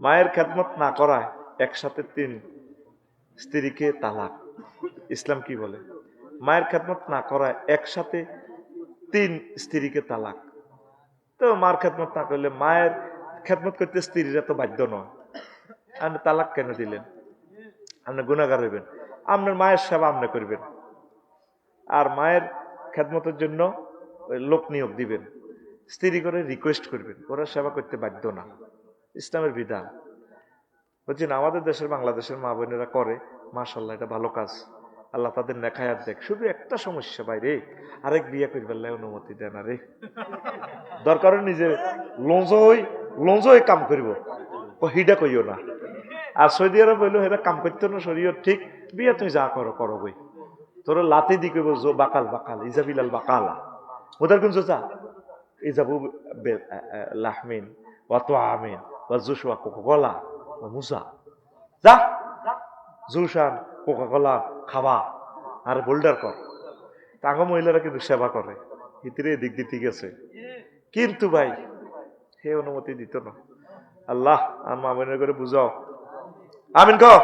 মায়ের খেদমত না করায় একসাথে তিন স্ত্রীকে তালাক। ইসলাম কি বলে? মায়ের খেদমত না করায় একসাথে তিন স্ত্রীকে তালাক। তো মার খেদমত না করলে মায়ের খেদমত করতে স্ত্রীরা তো বাধ্য নয়। আপনি তালাক কেন দিলেন? আপনি গুণাগার হইবেন। আপনার মায়ের সেবা আপনি করবেন। আর মায়ের খেদমতের জন্য লোক নিয়োগ দিবেন। স্ত্রী করে রিকোয়েস্ট করবেন। ওরা সেবা করতে বাধ্য না। ইসলামের বিধান। বুঝছেন? আমাদের দেশের, বাংলাদেশের মা বোনেরা করে মাশাল্লাহ এটা ভালো কাজ। আল্লাহ তাদের নেখায়াত দেখ। শুধু একটা সমস্যা বাইরে আরেক বিয়ে করবার অনুমতি দেয় না রে। দরকার নিজে লঞ্চ হই লঞ্চ হয়ে কাম করিব। ও হিডা কইও না। আর সৌদি আরব হইল সেটা কাম করতে না শরীর ঠিক, বিয়ে তুমি যা করো করো বই। তোর লাতে দি কইব, জো বাকাল বাকাল, ইজাবিলাল বাকালা। ওদের কোন যা। ইজাবু লাহমিন, ওয়া তোয়ামিন। ওয়া জুসুয়া কোকোকলা বা মুসা যা জুসান কোকাকলা খাবা আর বোল্ডার কর তাঙ্গ মহিলারা কিন্তু সেবা করে হিতিরে দিক দিয়ে ঠিক আছে কিন্তু ভাই হে অনুমতি দিত না আল্লাহ আমার করে বুঝাও আমিন কহ